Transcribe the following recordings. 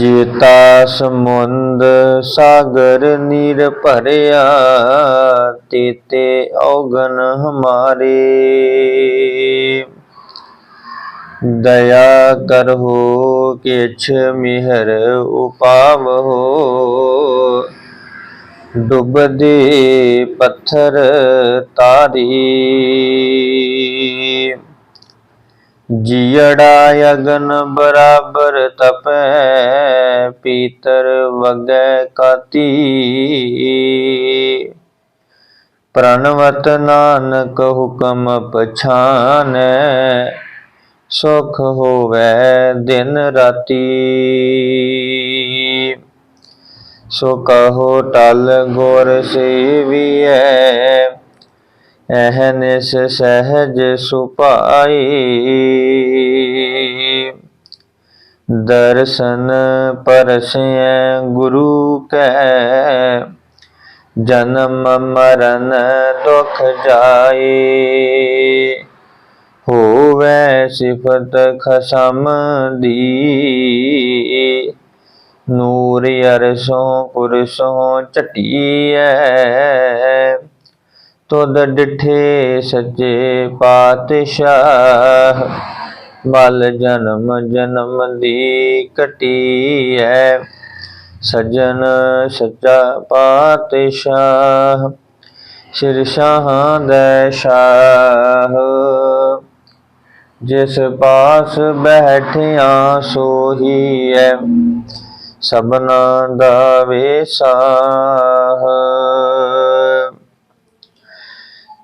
ਜੀਤਾ ਸਮੁੰਦ ਸਾਗਰ ਨੀਰ ਭਰਿਆ, ਤੇਤੇ ਔਗਨ ਹਮਾਰੇ। ਦਇਆ ਕਰੋ ਕਿਛ ਮਿਹਰ ਉਪਾਵੋ ਡੁੱਬਦੇ ਪੱਥਰ ਤਾਰੀ। ਜੀੜਾ ਅਗਨ ਬਰਾਬਰ ਤਪੈ, ਪੀਤਰ ਵਗੈ ਕਾਤੀ। ਪ੍ਰਣਵਤ ਨਾਨਕ ਹੁਕਮ ਪਛਾਨੈ, ਸੁਖ ਹੋਵੇ ਦਿਨ ਰਾਤੀ। ਸੋ ਕਹੋ ਟਲ ਗੁਰ ਸੇਵੀਐ ਅਹਨਿਸ ਸਹਿਜ ਸੁਪਾਈ ਦਰਸ਼ਨ ਪਰਸੈ ਗੁਰੂ ਕੈ। ਜਨਮ ਮਰਨ ਦੁਖ ਜਾਏ ਹੋਵੇ ਸਿਫਤ ਖਸਮ ਦੀ। ਨੂਰ ਅਰਸੋਂ ਪੁਰਸੋਂ ਚਟੀਐ ਤੁਧ ਡਿਠੇ ਸੱਚੇ ਪਾਤਸ਼ਾਹ, ਮਲ ਜਨਮ ਜਨਮ ਦੀ ਕਟੀ ਹੈ ਸਜਣ ਸੱਚਾ ਪਾਤਸ਼ਾਹ, ਸਿਰ ਸ਼ਾਹਾਂ ਦੇ ਸ਼ਾਹ। ਜਿਸ ਪਾਸ ਬੈਠਿਆ ਸੋਹੀ ਹੈ ਸਭਨਾ ਦਾ ਵੇਸਾਹ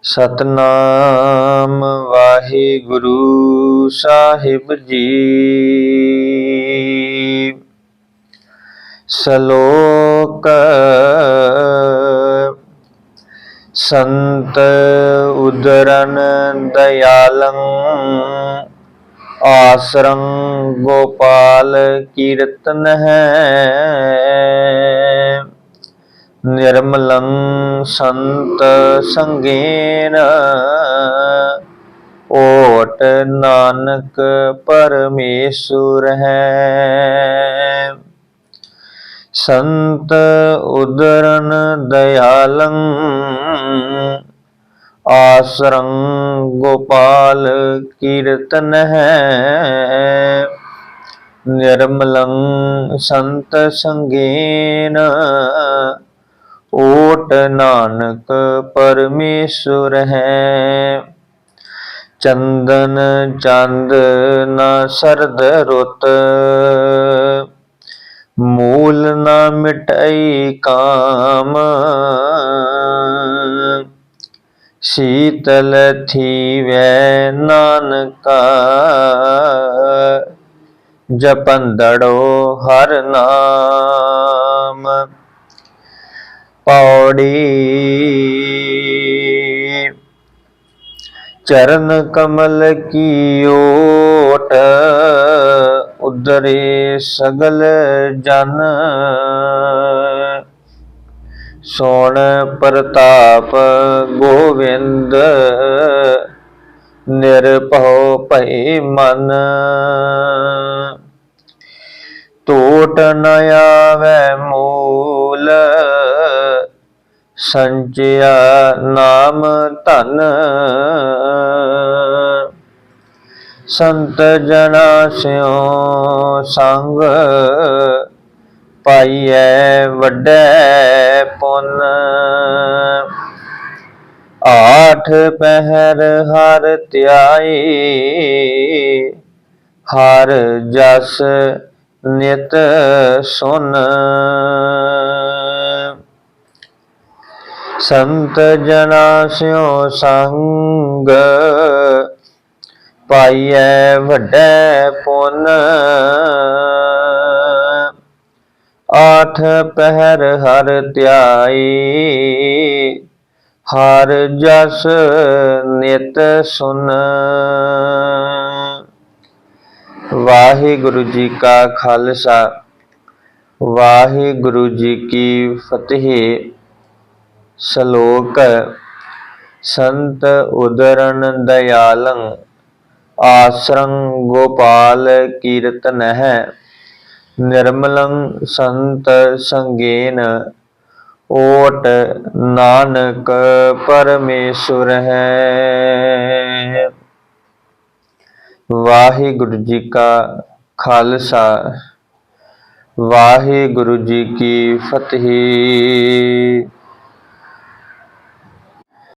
ਸਤਨਾਮ ਵਾਹਿਗੁਰੂ ਸਾਹਿਬ ਜੀ। ਸ਼ਲੋਕ ਸੰਤ ਉਦਰਨ ਦਇਆਲੰ ਆਸਰੰ ਗੋਪਾਲ ਕੀਰਤਨ ਹੈ। ਨਿਰਮਲੰ ਸੰਤ ਸੰਗੇਨ। ਓਟ ਨਾਨਕ ਪਰਮੇਸ਼ੁਰ ਹੈ। ਸੰਤ ਉਦਰਨ ਦਇਆਲੰ। ਆਸਰੰ ਗੋਪਾਲ ਕੀਰਤਨ ਹੈ। ਨਿਰਮਲੰ ਸੰਤ ਸੰਗੇਨ। ਓਟ ਨਾਨਕ ਪਰਮੇਸ਼ੁਰ ਹੈ। ਚੰਦਨ ਚੰਦ ਨਾ ਸਰਦ ਰੁੱਤ। ਮੂਲ ਨਾ ਮਿਟਈ ਕਾਮ। ਸ਼ੀਤਲ ਥੀਵੈ ਨਾਨਕਾ। ਜਪੰਦੜੋ ਹਰ ਨਾਮ। ਪੌੜੀ ਚਰਨ ਕਮਲ ਕੀ ਓਟ ਉਦਰੇ ਸਗਲ ਜਨ। ਸੋਣ ਪ੍ਰਤਾਪ ਗੋਵਿੰਦ, ਨਿਰਭਉ ਭਈ ਮਨ। ਟੋਟ ਨ ਆਵੈ ਮੂਲ ਸੰਚਿਆ ਨਾਮ ਧਨ। ਸੰਤ ਜਨਾ ਸਿਓ ਸੰਗ ਪਾਈਐ ਵੱਡੈ ਪੁੰਨ। ਆਠ ਪਹਿਰ ਹਰ ਧਿਆਈ, ਹਰ ਜਸ ਨਿਤ ਸੁਨ। ਸੰਤ ਜਨਾ ਸਿਓ ਸੰਗ। ਪਾਈਐ ਵੱਡੈ ਪੁੰਨ। ਆਠ ਪਹਿਰ ਹਰ ਧਿਆਈ। ਹਰ ਜਸ ਨਿਤ ਸੁਨ। ਵਾਹਿਗੁਰੂ ਜੀ ਕਾ ਖਾਲਸਾ। ਵਾਹਿਗੁਰੂ ਜੀ ਕੀ ਫਤਿਹ। ਸ਼ਲੋਕ ਸੰਤ ਉਦਰਨ ਦਇਆਲੰ ਆਸਰੰ ਗੋਪਾਲ ਕੀਰਤਨ ਹੈ। ਨਿਰਮਲੰ ਸੰਤ ਸੰਗੇਨ ਓਟ ਨਾਨਕ ਪਰਮੇਸ਼ੁਰ ਹੈ। ਵਾਹਿਗੁਰੂ ਜੀ ਕਾ ਖਾਲਸਾ, ਵਾਹਿਗੁਰੂ ਜੀ ਕੀ ਫਤਿਹ।